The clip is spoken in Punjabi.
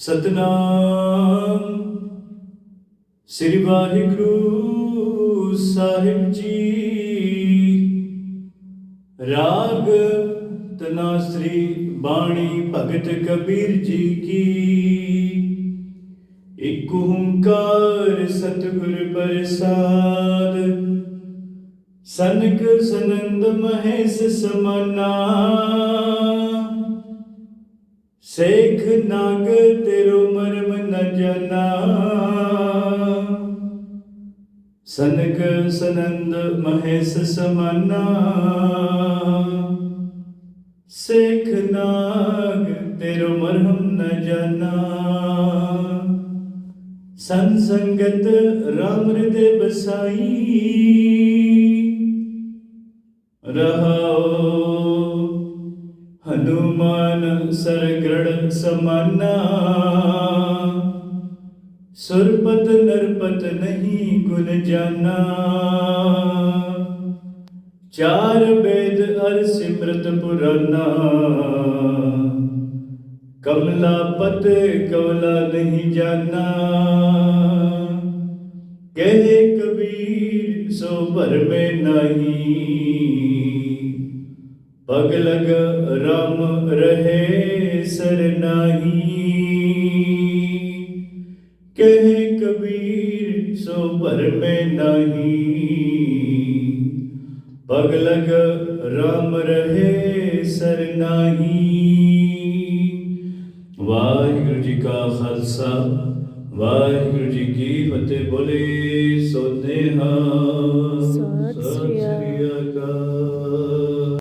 ਸਤਨਾਮ। ਸ੍ਰੀ ਵਾਹਿਗੁਰੂ ਸਾਹਿਬ ਜੀ। ਰਾਗ ਤਨਾਸਰੀ ਬਾਣੀ ਭਗਤ ਕਬੀਰ ਜੀ ਕੀ। ਇਕ ਓੰਕਾਰ ਸਤਿਗੁਰ ਪ੍ਰਸਾਦ। ਸਨਕ ਸਨੰਦ ਮਹੇਸ਼ ਸਮਾਨਾ। ਸੇਖ ਨਾਗ ਤੇਰੋ ਮਰਮ ਨ ਜਨਾ। ਸਨਕ ਸਨੰਦ ਮਹੇਸ਼ ਸਮਾਨਾ। ਸੇਖ ਨਾਗ ਤੇਰੋ ਮਰਹਮ ਨ ਜਾਣਾ ਸੰਗ ਸੰਗਤ ਰਾਮ ਹਿਰਦੇ ਬਸਾਈ ਰਹਾਓ ਹਨੂਮਾਨ ਸਰਗੜ ਸਮਾਨਾ ਸੁਰਪਤ ਨਰਪਤ ਨਹੀਂ ਗੁਣ ਜਾਨਾ ਚਾਰ ਵੇਦ ਅਰ ਸਿਮਰਤ ਪੁਰਾਨਾ ਕਮਲਾ ਪਤ ਕਵਲਾ ਨਹੀਂ ਜਾਨਾ ਕਹੇ ਕਬੀਰ ਸੋ ਭਰਮੇ ਨਹੀਂ ਪਗ ਲਗ ਰਾਮ ਰਹੇ ਸਰ ਨਾਹੀ। ਕਹੇ ਕਬੀਰ, ਸੋ ਭਰਮੇ ਨਹੀਂ। ਪਗ ਲਗ ਰਾਮ ਰਹੇ ਸਰ ਵਾਹਿਗੁਰੂ ਜੀ ਕਾ ਖਾਲਸਾ, ਵਾਹਿਗੁਰੂ ਜੀ ਕੀ ਫਤਿਹ ਬੋਲੇ, ਸੋਨੇ ਹਾਂ।